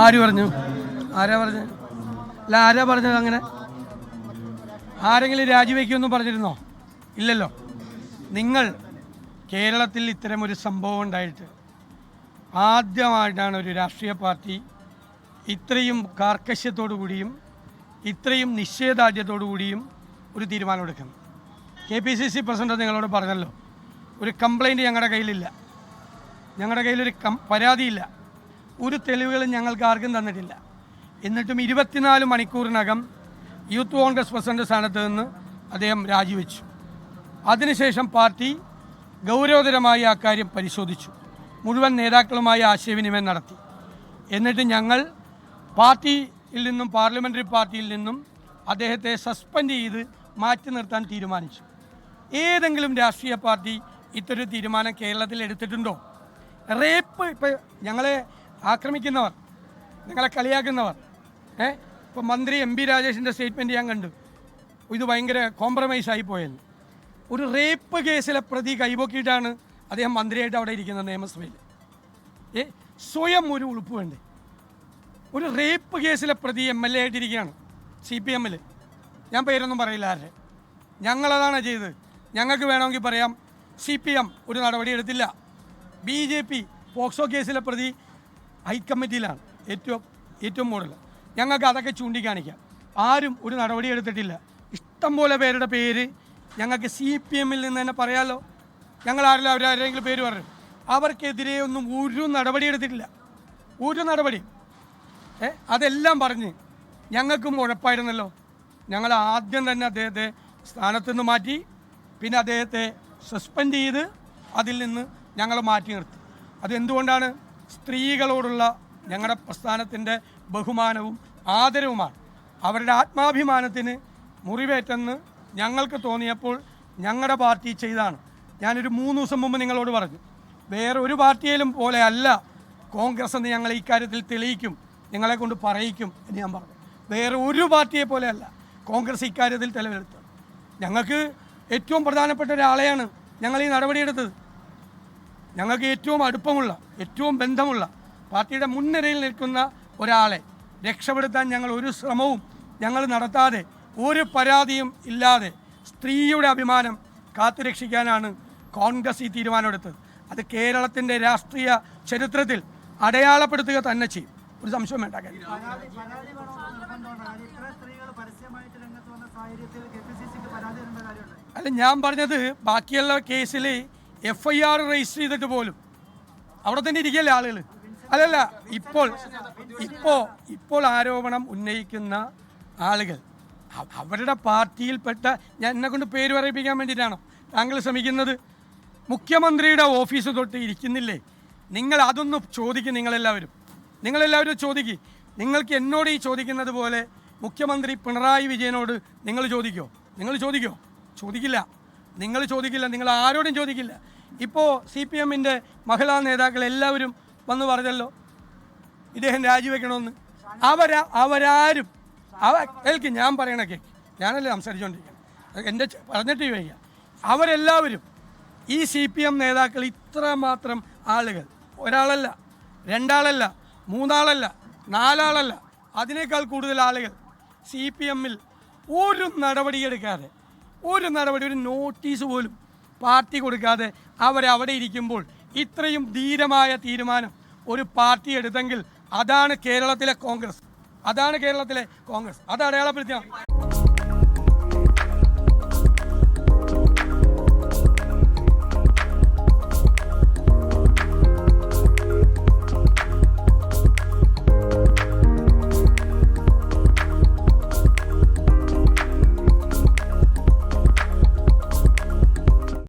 ആര് പറഞ്ഞു? ആരാ പറഞ്ഞു അല്ല ആരാ പറഞ്ഞത് അങ്ങനെ? ആരെങ്കിലും രാജിവെക്കുമെന്ന് പറഞ്ഞിരുന്നോ? ഇല്ലല്ലോ. നിങ്ങൾ കേരളത്തിൽ ഇത്തരമൊരു സംഭവം ഉണ്ടായിട്ട് ആദ്യമായിട്ടാണ് ഒരു രാഷ്ട്രീയ പാർട്ടി ഇത്രയും കാർക്കശ്യത്തോടു കൂടിയും ഇത്രയും നിശ്ചയദാർഢ്യത്തോടു കൂടിയും ഒരു തീരുമാനമെടുക്കുന്നത് K P C C president നിങ്ങളോട് പറഞ്ഞല്ലോ ഒരു കംപ്ലൈന്റ് ഞങ്ങളുടെ കയ്യിലില്ല. ഞങ്ങളുടെ കയ്യിലൊരു കം പരാതിയില്ല. ഒരു തെളിവുകളും ഞങ്ങൾക്ക് ആർക്കും തന്നിട്ടില്ല. എന്നിട്ടും ഇരുപത്തിനാല് മണിക്കൂറിനകം യൂത്ത് കോൺഗ്രസ് പ്രസിഡന്റ് സ്ഥാനത്ത് നിന്ന് അദ്ദേഹം രാജിവെച്ചു. അതിനുശേഷം പാർട്ടി ഗൗരവതരമായി ആ കാര്യം പരിശോധിച്ചു. മുഴുവൻ നേതാക്കളുമായി ആശയവിനിമയം നടത്തി. എന്നിട്ട് ഞങ്ങൾ പാർട്ടിയിൽ നിന്നും പാർലമെന്ററി പാർട്ടിയിൽ നിന്നും അദ്ദേഹത്തെ സസ്പെൻഡ് ചെയ്ത് മാറ്റി നിർത്താൻ തീരുമാനിച്ചു. ഏതെങ്കിലും രാഷ്ട്രീയ പാർട്ടി ഇത്തരം തീരുമാനം കേരളത്തിൽ എടുത്തിട്ടുണ്ടോ? റേപ്പ് ഇപ്പോൾ ഞങ്ങളെ ആക്രമിക്കുന്നവർ നിങ്ങളെ കളിയാക്കുന്നവർ. ഏ? ഇപ്പോൾ മന്ത്രി എം പി രാജേഷിന്റെ സ്റ്റേറ്റ്മെന്റ് ഞാൻ കണ്ടു. ഇത് ഭയങ്കര കോംപ്രമൈസ് ആയി പോയെന്ന്. ഒരു റേപ്പ് കേസിലെ പ്രതി കൈപൊക്കിയിട്ടാണ് അദ്ദേഹം മന്ത്രിയായിട്ട് അവിടെ ഇരിക്കുന്നത് നിയമസഭയിൽ. ഏ? സ്വയം ഒരു ഉളുപ്പ് വേണ്ടേ? ഒരു റേപ്പ് കേസിലെ പ്രതി എം എൽ എ ആയിട്ടിരിക്കുകയാണ് സി പി എമ്മിൽ ഞാൻ പേരൊന്നും പറയില്ല ആരുടെ. ഞങ്ങളതാണ് ചെയ്തത്. ഞങ്ങൾക്ക് വേണമെങ്കിൽ പറയാം സി പി എം ഒരു നടപടി എടുത്തില്ല. ബി ജെ പി പോക്സോ കേസിലെ പ്രതി ഹൈക്കമ്മിറ്റിയിലാണ് ഏറ്റവും ഏറ്റവും കൂടുതൽ ഞങ്ങൾക്ക് അതൊക്കെ ചൂണ്ടിക്കാണിക്കാം. ആരും ഒരു നടപടി എടുത്തിട്ടില്ല. ഇഷ്ടം പോലെ പേരുടെ പേര് ഞങ്ങൾക്ക് സി പി എമ്മിൽ നിന്ന് തന്നെ പറയാമല്ലോ ഞങ്ങൾ ആരെങ്കിലും അവരാരെങ്കിലും പേര് പറഞ്ഞു അവർക്കെതിരെ ഒന്നും ഒരു നടപടി എടുത്തിട്ടില്ല. ഒരു നടപടി. ഏ അതെല്ലാം പറഞ്ഞ് ഞങ്ങൾക്കും ഉഴപ്പായിരുന്നല്ലോ ഞങ്ങൾ ആദ്യം തന്നെ അദ്ദേഹത്തെ സ്ഥാനത്ത് നിന്ന് മാറ്റി പിന്നെ അദ്ദേഹത്തെ സസ്പെൻഡ് ചെയ്ത് അതിൽ നിന്ന് ഞങ്ങൾ മാറ്റി നിർത്തി. അതെന്തുകൊണ്ടാണ്? സ്ത്രീകളോടുള്ള ഞങ്ങളുടെ പ്രസ്ഥാനത്തിന്റെ ബഹുമാനവും ആദരവുമാണ്. അവരുടെ ആത്മാഭിമാനത്തിന് മുറിവേറ്റെന്ന് ഞങ്ങൾക്ക് തോന്നിയപ്പോൾ ഞങ്ങളുടെ പാർട്ടി ചെയ്താണ്. ഞാനൊരു മൂന്ന് ദിവസം മുമ്പ് നിങ്ങളോട് പറഞ്ഞു വേറെ ഒരു പാർട്ടിയിലും പോലെ അല്ല കോൺഗ്രസ് എന്ന് ഞങ്ങൾ ഇക്കാര്യത്തിൽ തെളിയിക്കും നിങ്ങളെ കൊണ്ട് പറയിക്കും എന്ന് ഞാൻ പറഞ്ഞു. വേറെ ഒരു പാർട്ടിയെ പോലെയല്ല കോൺഗ്രസ് ഇക്കാര്യത്തിൽ തെളിവെടുത്തത്. ഞങ്ങൾക്ക് ഏറ്റവും പ്രധാനപ്പെട്ട ഒരാളെയാണ് ഞങ്ങൾ ഈ നടപടിയെടുത്തത്. ഞങ്ങൾക്ക് ഏറ്റവും അടുപ്പമുള്ള ഏറ്റവും ബന്ധമുള്ള പാർട്ടിയുടെ മുൻനിരയിൽ നിൽക്കുന്ന ഒരാളെ രക്ഷപ്പെടുത്താൻ ഞങ്ങൾ ഒരു ശ്രമവും ഞങ്ങൾ നടത്താതെ ഒരു പരാതിയും ഇല്ലാതെ സ്ത്രീയുടെ അഭിമാനം കാത്തുരക്ഷിക്കാനാണ് കോൺഗ്രസ് ഈ തീരുമാനമെടുത്തത്. അത് കേരളത്തിന്റെ രാഷ്ട്രീയ ചരിത്രത്തിൽ അടയാളപ്പെടുത്തുക തന്നെ ചെയ്യും. ഒരു സംശയം വേണ്ട കാര്യം. അല്ല ഞാൻ പറഞ്ഞത് ബാക്കിയുള്ള കേസിൽ എഫ് ഐ ആർ രജിസ്റ്റർ ചെയ്തിട്ട് പോലും. അവിടെ തന്നെ ഇരിക്കല്ലേ ആളുകൾ അല്ലല്ല ഇപ്പോൾ ഇപ്പോൾ ഇപ്പോൾ ആരോപണം ഉന്നയിക്കുന്ന ആളുകൾ. അവരുടെ പാർട്ടിയിൽപ്പെട്ട ഞാൻ എന്നെ കൊണ്ട് പേര് പറയിപ്പിക്കാൻ വേണ്ടിയിട്ടാണോ താങ്കൾ ശ്രമിക്കുന്നത്? മുഖ്യമന്ത്രിയുടെ ഓഫീസ് തൊട്ട് ഇരിക്കുന്നില്ലേ? നിങ്ങൾ അതൊന്ന് ചോദിക്കും നിങ്ങളെല്ലാവരും. നിങ്ങളെല്ലാവരും ചോദിക്കും. നിങ്ങൾക്ക് എന്നോട് ഈ ചോദിക്കുന്നത് പോലെ മുഖ്യമന്ത്രി പിണറായി വിജയനോട് നിങ്ങൾ ചോദിക്കോ? നിങ്ങൾ ചോദിക്കോ? ചോദിക്കില്ല. നിങ്ങൾ ചോദിക്കില്ല. നിങ്ങൾ ആരോടും ചോദിക്കില്ല. ഇപ്പോൾ സി പി എമ്മിന്റെ മഹിളാ നേതാക്കൾ എല്ലാവരും വന്ന് പറഞ്ഞല്ലോ ഇദ്ദേഹം രാജിവെക്കണമെന്ന്. അവരാ അവരാരും അവ കേൾക്ക് ഞാൻ പറയണ കേക്ക് ഞാനല്ലേ സംസാരിച്ചുകൊണ്ടിരിക്കുന്നത് എന്റെ പറഞ്ഞിട്ട് വയ്യ അവരെല്ലാവരും ഈ സി പി എം നേതാക്കൾ ഇത്രമാത്രം ആളുകൾ. ഒരാളല്ല രണ്ടാളല്ല മൂന്നാളല്ല നാലാളല്ല അതിനേക്കാൾ കൂടുതൽ ആളുകൾ സി പി എമ്മിൽ ഒരു നടപടിയെടുക്കാതെ ഒരു നടപടി ഒരു നോട്ടീസ് പോലും പാർട്ടി കൊടുക്കാതെ അവരവിടെ ഇരിക്കുമ്പോൾ ഇത്രയും ധീരമായ തീരുമാനം ഒരു പാർട്ടി എടുത്തെങ്കിൽ അതാണ് കേരളത്തിലെ കോൺഗ്രസ്. അതാണ് കേരളത്തിലെ കോൺഗ്രസ്. അത് അടയാളപ്പെടുത്തിയാണ്